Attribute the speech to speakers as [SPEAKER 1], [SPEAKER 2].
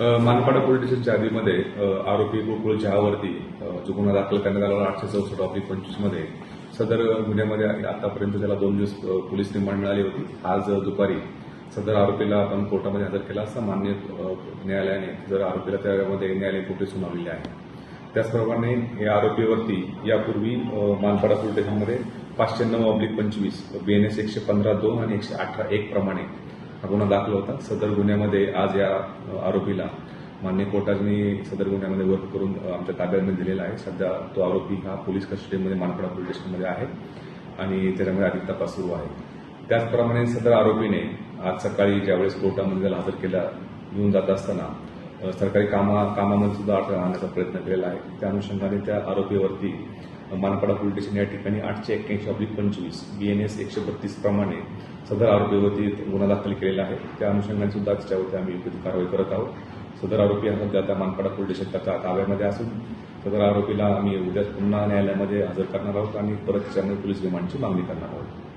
[SPEAKER 1] Manpada police स्टेशनच्या यादीमध्ये आरोपी गोकुळ चहावरती जो गुन्हा दाखल करण्यात आला आठशे चौसष्ट ऑब्लिक पंचवीसमध्ये. सदर गुन्ह्यामध्ये आतापर्यंत त्याला दोन दिवस पोलीस रिमांड मिळाली होती. आज दुपारी सदर आरोपीला आपण कोर्टामध्ये हजर केला असता मान्य न्यायालयाने. जर आरोपीला त्यामध्ये न्यायालयीन कोठे सुनावलेली आहे. त्याचप्रमाणे या आरोपीवरती यापूर्वी मानपाडा पोलीस स्टेशनमध्ये पाचशे नऊ ऑब्लिक पंचवीस बी एन एस एकशे पंधरा दोन आणि एकशे अठरा एक प्रमाणे हा गुन्हा दाखल होता. सदर गुन्ह्यामध्ये आज या आरोपीला मान्य कोर्टाने सदर गुन्ह्यामध्ये वर्क करून आमच्या ताब्यात दिलेला आहे. सध्या तो आरोपी हा पोलीस कस्टडीमध्ये मानपडा पोलीस स्टेशनमध्ये आहे आणि त्याच्यामध्ये अधिक तपास सुरू आहे. त्याचप्रमाणे सदर आरोपीने आज सकाळी ज्यावेळेस कोर्टामध्ये त्याला हजर केला घेऊन जात असताना सरकारी कामा कामामध्ये सुद्धा अडथळा आणण्याचा प्रयत्न केलेला आहे. त्या अनुषंगाने त्या आरोपीवरती मानपाडा पोलीस स्टेशन या ठिकाणी आठशे एक्क्याऐंशी अब्लिक पंचवीस बी एन एस एकशे बत्तीस प्रमाणे सदर आरोपीवरती गुन्हा दाखल केलेला आहे. त्या अनुषंगाने सुद्धा त्याच्यावरती आम्ही योग्य कारवाई करत आहोत. सदर आरोपी हा सध्या आता मानपाडा पोलीस स्टेशनच्या ताब्यामध्ये असून सदर आरोपीला आम्ही उद्या पुन्हा न्यायालयामध्ये हजर करणार आहोत आणि परत त्याच्यामध्ये पोलीस रिमांडची मागणी करणार आहोत.